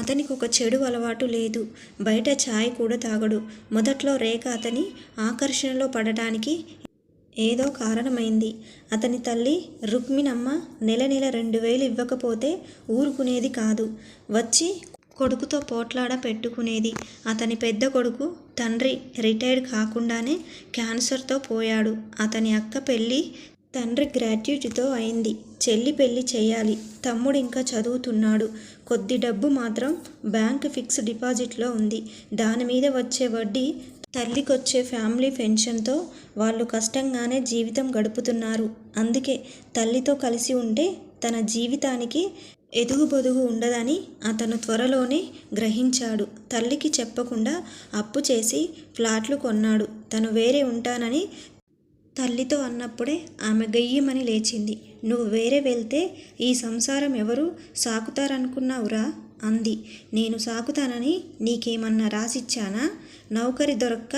అతనికి ఒక చెడు అలవాటు లేదు. బయట ఛాయ్ కూడా తాగడు. మొదట్లో రేఖ అతని ఆకర్షణలో పడటానికి ఏదో కారణమైంది. అతని తల్లి రుక్మిణమ్మ నెల నెల రెండు వేలు ఇవ్వకపోతే ఊరుకునేది కాదు. వచ్చి కొడుకుతో పోట్లాడ పెట్టుకునేది. అతని పెద్ద కొడుకు తండ్రి రిటైర్డ్ కాకుండానే క్యాన్సర్తో పోయాడు. అతని అక్క పెళ్ళి తండ్రి గ్రాట్యుటీతో అయింది. చెల్లి పెళ్ళి చేయాలి. తమ్ముడు ఇంకా చదువుతున్నాడు. కొద్ది డబ్బు మాత్రం బ్యాంక్ ఫిక్స్ డిపాజిట్లో ఉంది. దాని మీద వచ్చే వడ్డీ తల్లికొచ్చే ఫ్యామిలీ పెన్షన్తో వాళ్ళు కష్టంగానే జీవితం గడుపుతున్నారు. అందుకే తల్లితో కలిసి ఉంటే తన జీవితానికి ఎదుగుబొదుగు ఉండదని అతను త్వరలోనే గ్రహించాడు. తల్లికి చెప్పకుండా అప్పు చేసి ఫ్లాట్లు కొన్నాడు. తను వేరే ఉంటానని తల్లితో అన్నప్పుడే ఆమె గయ్యమని లేచింది. నువ్వు వేరే వెళ్తే ఈ సంసారం ఎవరు సాకుతారనుకున్నావురా? అంది. నేను సాకుతానని నీకేమన్నా రాసిచ్చానా? నౌకరి దొరక్క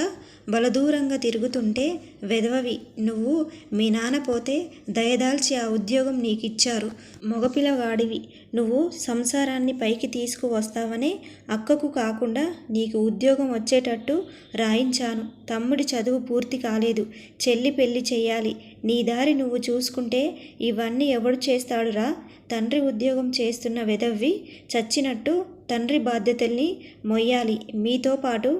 బలదూరంగా తిరుగుతుంటే వెదవవి నువ్వు మీ నాన్న పోతే దయదాల్చి ఆ ఉద్యోగం నీకిచ్చారు. మగపిలవాడివి నువ్వు సంసారాన్ని పైకి తీసుకువస్తావనే అక్కకు కాకుండా నీకు ఉద్యోగం వచ్చేటట్టు రాయించాను. తమ్ముడి చదువు పూర్తి కాలేదు చెల్లి పెళ్ళి చేయాలి నీ దారి నువ్వు చూసుకుంటే ఇవన్నీ ఎవడు చేస్తాడురా? తండ్రి ఉద్యోగం చేస్తున్న వెదవ్వి చచ్చినట్టు తండ్రి బాధ్యతల్ని మొయ్యాలి. మీతో పాటు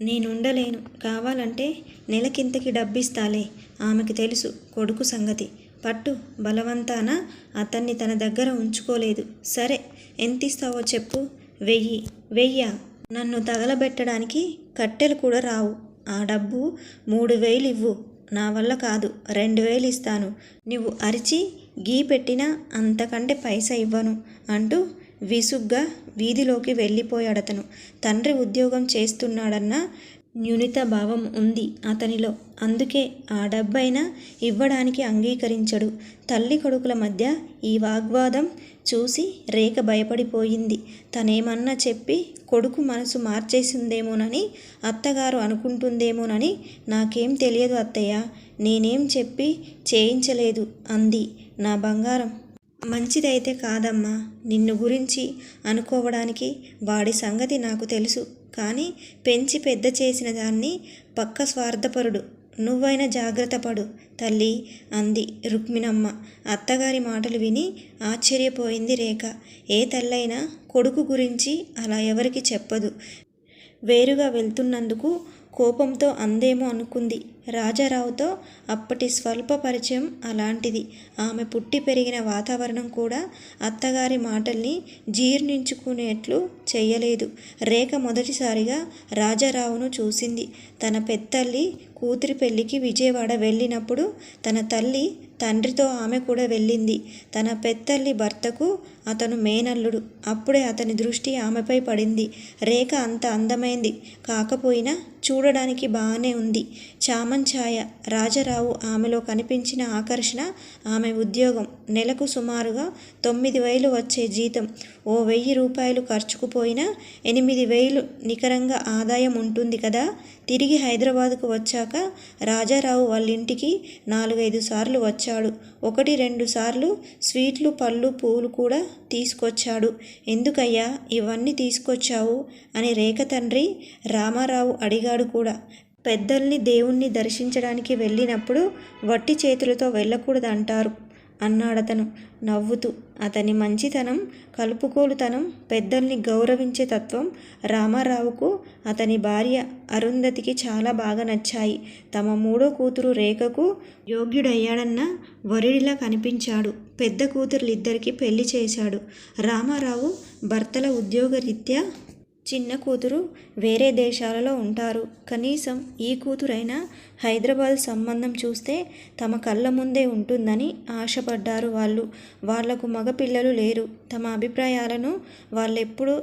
నేనుండలేను. కావాలంటే నెలకింతకి డబ్బిస్తాలే. ఆమెకి తెలుసు కొడుకు సంగతి. పట్టు బలవంతాన అతన్ని తన దగ్గర ఉంచుకోలేదు. సరే ఎంతిస్తావో చెప్పు. వెయ్యి వెయ్యా. నన్ను తగలబెట్టడానికి కట్టెలు కూడా రావు. ఆ డబ్బు మూడు వేలు ఇవ్వు నా వల్ల కాదు. రెండు వేలు ఇస్తాను నువ్వు అరిచి గీ పెట్టినా అంతకంటే పైసా ఇవ్వను అంటూ విసుగ్గా వీధిలోకి వెళ్ళిపోయాడతను. తండ్రి ఉద్యోగం చేస్తున్నాడన్న న్యూనిత భావం ఉంది అతనిలో. అందుకే ఆ డబ్బైనా ఇవ్వడానికి అంగీకరించడు. తల్లి కొడుకుల మధ్య ఈ వాగ్వాదం చూసి రేఖ భయపడిపోయింది. తనేమన్నా చెప్పి కొడుకు మనసు మార్చేసిందేమోనని అత్తగారు అనుకుంటుందేమోనని నాకేం తెలియదు అత్తయ్య. నేనేం చెప్పి చేయించలేదు అంది నా బంగారం. మంచిదైతే కాదమ్మా. నిన్ను గురించి అనుకోవడానికి వాడి సంగతి నాకు తెలుసు. కానీ పెంచి పెద్ద చేసిన దాన్ని పక్క స్వార్థపరుడు. నువ్వైనా జాగ్రత్త పడు తల్లి అంది రుక్మిణమ్మ. అత్తగారి మాటలు విని ఆశ్చర్యపోయింది రేఖ. ఏ తల్లైనా కొడుకు గురించి అలా ఎవరికి చెప్పదు. వేరుగా వెళ్తున్నందుకు కోపంతో అందేమో అనుకుంది. రాజారావుతో అప్పటి స్వల్ప పరిచయం అలాంటిది. ఆమె పుట్టి పెరిగిన వాతావరణం కూడా అత్తగారి మాటల్ని జీర్ణించుకునేట్లు చేయలేదు రేఖ మొదటిసారిగా రాజారావును చూసింది. తన పెద్దల్లి కూతురి పెళ్ళికి విజయవాడ వెళ్ళినప్పుడు తన తల్లి తండ్రితో ఆమె కూడా వెళ్ళింది. తన పెద్దల్లి భర్తకు అతను మేనల్లుడు. అప్పుడే అతని దృష్టి ఆమెపై పడింది. రేఖ అంత అందమైంది. కాకపోయినా చూడడానికి బాగానే ఉంది. చామంఛాయ రాజారావు ఆమెలో కనిపించిన ఆకర్షణ ఆమె ఉద్యోగం. నెలకు సుమారుగా తొమ్మిది వేలు వచ్చే జీతం. ఓ వెయ్యి రూపాయలు ఖర్చుకుపోయినా ఎనిమిది వేలు నికరంగా ఆదాయం ఉంటుంది కదా? తిరిగి హైదరాబాద్కు వచ్చాక రాజారావు వాళ్ళ ఇంటికి నాలుగైదు సార్లు వచ్చాడు. ఒకటి రెండు సార్లు స్వీట్లు పళ్ళు పూలు కూడా తీసుకొచ్చాడు. ఎందుకయ్యా ఇవన్నీ తీసుకొచ్చావు? అని రేఖ తండ్రి రామారావు అడిగాడు కూడా. పెద్దల్ని దేవుణ్ణి దర్శించడానికి వెళ్ళినప్పుడు వట్టి చేతులతో వెళ్ళకూడదంటారు. అన్నాడతను. నవ్వుతూ అతని మంచితనం కలుపుకోలుతనం పెద్దల్ని గౌరవించే తత్వం రామారావుకు అతని భార్య అరుంధతికి చాలా బాగా నచ్చాయి. తమ మూడో కూతురు రేఖకు యోగ్యుడయ్యాడన్న వరుడిలా కనిపించాడు. పెద్ద కూతురులిద్దరికీ పెళ్ళి చేశాడు. రామారావు భర్తల ఉద్యోగరీత్యా చిన్న కూతురు వేరే దేశాలలో ఉంటారు. కనీసం ఈ కూతురైనా హైదరాబాద్ సంబంధం చూస్తే తమ కళ్ళ ముందే ఉంటుందని ఆశపడ్డారు వాళ్ళు. వాళ్ళకు మగపిల్లలు లేరు. తమ అభిప్రాయాలను వాళ్ళెప్పుడూ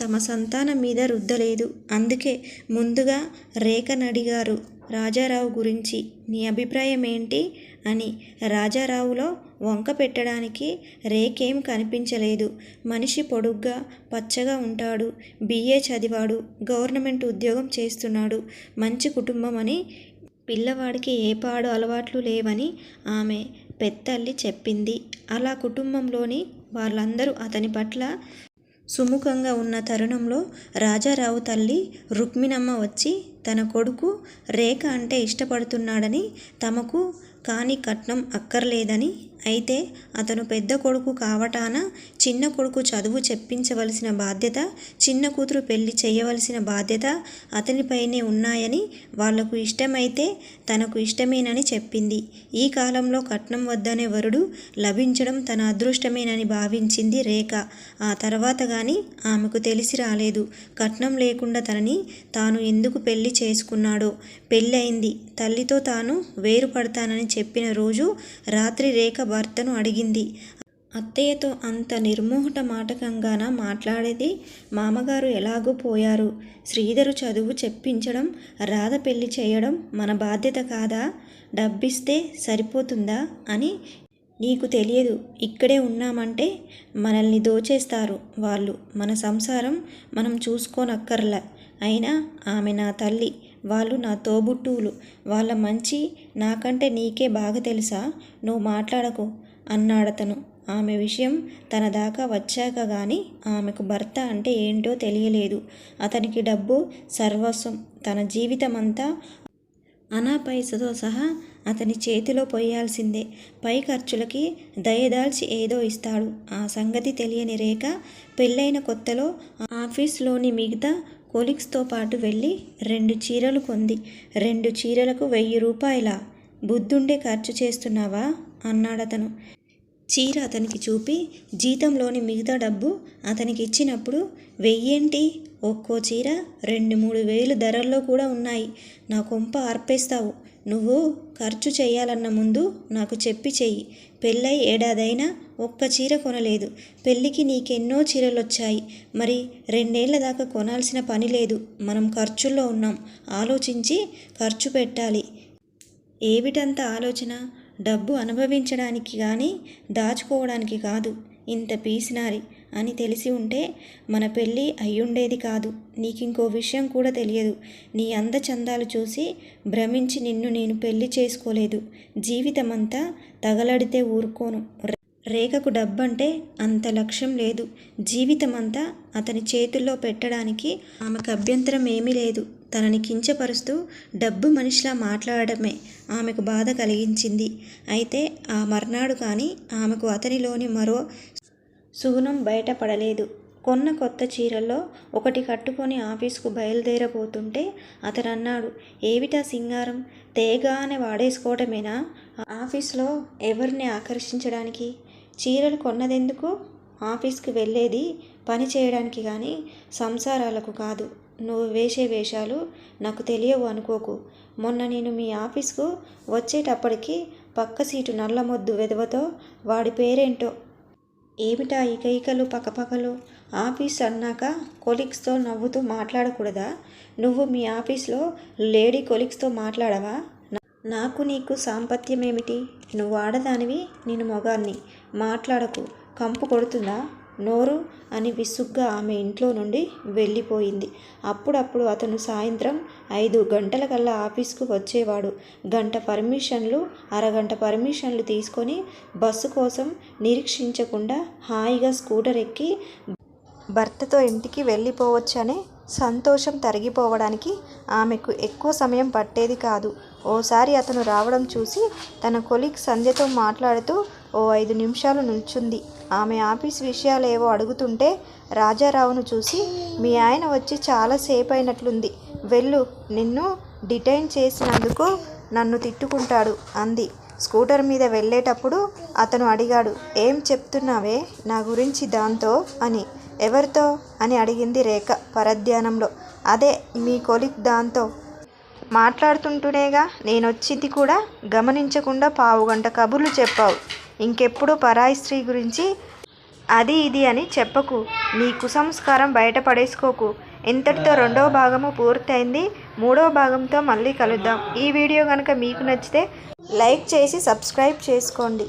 తమ సంతానం మీద రుద్దలేదు. అందుకే ముందుగా రేఖనడిగారు రాజారావు గురించి నీ అభిప్రాయం ఏంటి అని రాజారావులో వంక పెట్టడానికి రేకేం కనిపించలేదు. మనిషి పొడుగ్గా పచ్చగా ఉంటాడు. బిఏ చదివాడు. గవర్నమెంట్ ఉద్యోగం చేస్తున్నాడు. మంచి కుటుంబం అని పిల్లవాడికి ఏ పాడు అలవాట్లు లేవని ఆమె పెద్దల్లి చెప్పింది. అలా కుటుంబంలోని వాళ్ళందరూ అతని పట్ల సుముఖంగా ఉన్న తరుణంలో రాజారావు తల్లి రుక్మిణమ్మ వచ్చి తన కొడుకు రేఖ అంటే ఇష్టపడుతున్నాడని తమకు కాని కట్నం అక్కర్లేదని అయితే అతను పెద్ద కొడుకు కావటాన చిన్న కొడుకు చదువు చెప్పించవలసిన బాధ్యత చిన్న కూతురు పెళ్ళి చేయవలసిన బాధ్యత అతనిపైనే ఉన్నాయని వాళ్ళకు ఇష్టమైతే తనకు ఇష్టమేనని చెప్పింది. ఈ కాలంలో కట్నం వద్దనే వరుడు లభించడం తన అదృష్టమేనని భావించింది రేఖ. ఆ తర్వాత కానీ ఆమెకు తెలిసి రాలేదు. కట్నం లేకుండా తనని తాను ఎందుకు పెళ్ళి చేసుకున్నాడో. పెళ్ళయింది తల్లితో తాను వేరుపడతానని చెప్పిన రోజు రాత్రి రేఖ భర్తను అడిగింది. అత్తయ్యతో అంత నిర్మోహట మాటకంగాన మాట్లాడేది? మామగారు ఎలాగో పోయారు? శ్రీధరు చదువు చెప్పించడం రాధ పెళ్ళి చేయడం మన బాధ్యత కాదా? డబ్బిస్తే సరిపోతుందా అని నీకు తెలియదు. ఇక్కడే ఉన్నామంటే మనల్ని దోచేస్తారు వాళ్ళు. మన సంసారం మనం చూసుకోనక్కర్లా. అయినా ఆమె నా తల్లి. వాళ్ళు నా తోబుట్టువులు. వాళ్ళ మంచి నాకంటే నీకే బాగా తెలుసా? నువ్వు మాట్లాడకు అన్నాడతను. ఆమె విషయం తన దాకా వచ్చాక గాని ఆమెకు భర్త అంటే ఏంటో తెలియలేదు. అతనికి డబ్బు సర్వస్వం తన జీవితమంతా అనా పైసతో సహా అతని చేతిలో పోయాల్సిందే పై ఖర్చులకి దయదాల్చి ఏదో ఇస్తాడు. ఆ సంగతి తెలియని రేఖ పెళ్ళైన కొత్తలో ఆఫీస్లోని మిగతా కొలీగ్స్తో పాటు వెళ్ళి రెండు చీరలు కొంది. రెండు చీరలకు వెయ్యి రూపాయల? బుద్ధుండే ఖర్చు చేస్తున్నావా? అన్నాడతను చీర అతనికి చూపి జీతంలోని మిగతా డబ్బు అతనికి ఇచ్చినప్పుడు వెయ్యేంటి? ఒక్కో చీర రెండు మూడు వేలు ధరల్లో కూడా ఉన్నాయి. నా కొంప ఆర్పేస్తావు. నువ్వు ఖర్చు చేయాలన్న ముందు నాకు చెప్పి చెయ్యి. పెళ్ళై ఏడాదైనా ఒక్క చీర కొనలేదు. పెళ్ళికి నీకెన్నో చీరలు వచ్చాయి మరి రెండేళ్ళ దాకా కొనాల్సిన పని లేదు. మనం ఖర్చుల్లో ఉన్నాం. ఆలోచించి ఖర్చు పెట్టాలి. ఏమిటంత ఆలోచన? డబ్బు అనుభవించడానికి కానీ దాచుకోవడానికి కాదు. ఇంత పీసినారి అని తెలిసి ఉంటే మన పెళ్ళి అయ్యుండేది కాదు. నీకింకో విషయం కూడా తెలియదు. నీ అందచందాలు చూసి భ్రమించి నిన్ను నేను పెళ్ళి చేసుకోలేదు. జీవితమంతా తగలడితే ఊరుకోను. రేఖకు డబ్బంటే అంత లక్ష్యం లేదు. జీవితమంతా అతని చేతుల్లో పెట్టడానికి ఆమెకు అభ్యంతరం ఏమీ లేదు. తనని కించపరుస్తూ డబ్బు మనిషిలా మాట్లాడమే ఆమెకు బాధ కలిగించింది. అయితే ఆ మర్నాడు కానీ ఆమెకు అతనిలోని మరో సుగుణం బయటపడలేదు. కొన్న కొత్త చీరల్లో ఒకటి కట్టుకొని ఆఫీసుకు బయలుదేరబోతుంటే అతను అన్నాడు ఏమిటా సింగారం? తేగానే వాడేసుకోవటమేనా? ఆఫీస్లో ఎవరిని ఆకర్షించడానికి? చీరలు కొన్నదెందుకు? ఆఫీస్కి వెళ్ళేది పని చేయడానికి కానీ సంసారాలకు కాదు. నువ్వు వేసే వేషాలు నాకు తెలియవు అనుకోకు. మొన్న నేను మీ ఆఫీస్కు వచ్చేటప్పటికి పక్క సీటు నల్లమొద్దు వెధవతో వాడి పేరేంటో? ఏమిటా ఇకైకలు పక్కపక్కలు ఆఫీస్ అన్నాక కొలీగ్స్తో నవ్వుతూ మాట్లాడకూడదా? నువ్వు మీ ఆఫీస్లో లేడీ కొలీగ్స్తో మాట్లాడవా? నాకు నీకు సాంపత్యం ఏమిటి నువ్వు ఆడదానివి నేను మొగాన్ని. మాట్లాడకు. కంపు కొడుతుందా? నోరు? అని విసుగ్గా ఆమె ఇంట్లో నుండి వెళ్ళిపోయింది. అప్పుడప్పుడు అతను సాయంత్రం ఐదు గంటలకల్లా ఆఫీస్కు వచ్చేవాడు. గంట పర్మిషన్లు అరగంట పర్మిషన్లు తీసుకొని బస్సు కోసం నిరీక్షించకుండా హాయిగా స్కూటర్ ఎక్కి భర్తతో ఇంటికి వెళ్ళిపోవచ్చనే సంతోషం తరిగిపోవడానికి ఆమెకు ఎక్కువ సమయం పట్టేది కాదు. ఓసారి అతను రావడం చూసి తన కొలీగ్ సంధ్యతో మాట్లాడుతూ ఓ ఐదు నిమిషాలు నిల్చుంది. ఆమె ఆఫీస్ విషయాలేవో అడుగుతుంటే రాజారావును చూసి మీ ఆయన వచ్చి చాలాసేపు అయినట్లుంది వెళ్ళు. నిన్ను డిటైన్ చేసినందుకు నన్ను తిట్టుకుంటాడు అంది. స్కూటర్ మీద వెళ్ళేటప్పుడు అతను అడిగాడు ఏం చెప్తున్నావే? నా గురించి దాంతో అని. ఎవరితో? అని అడిగింది రేఖ పరధ్యానంలో. అదే మీ కొలిక్ దాంతో. మాట్లాడుతుంటూనేగా నేనొచ్చింది కూడా గమనించకుండా పావుగంట కబుర్లు చెప్పావు. ఇంకెప్పుడు పరాయి స్త్రీ గురించి? అది ఇది అని చెప్పకు. నీ కుసంస్కారం బయటపడేసుకోకు. ఇంతటితో రెండవ భాగము పూర్తయింది మూడవ భాగంతో మళ్ళీ కలుద్దాం. ఈ వీడియో కనుక మీకు నచ్చితే లైక్ చేసి సబ్స్క్రైబ్ చేసుకోండి.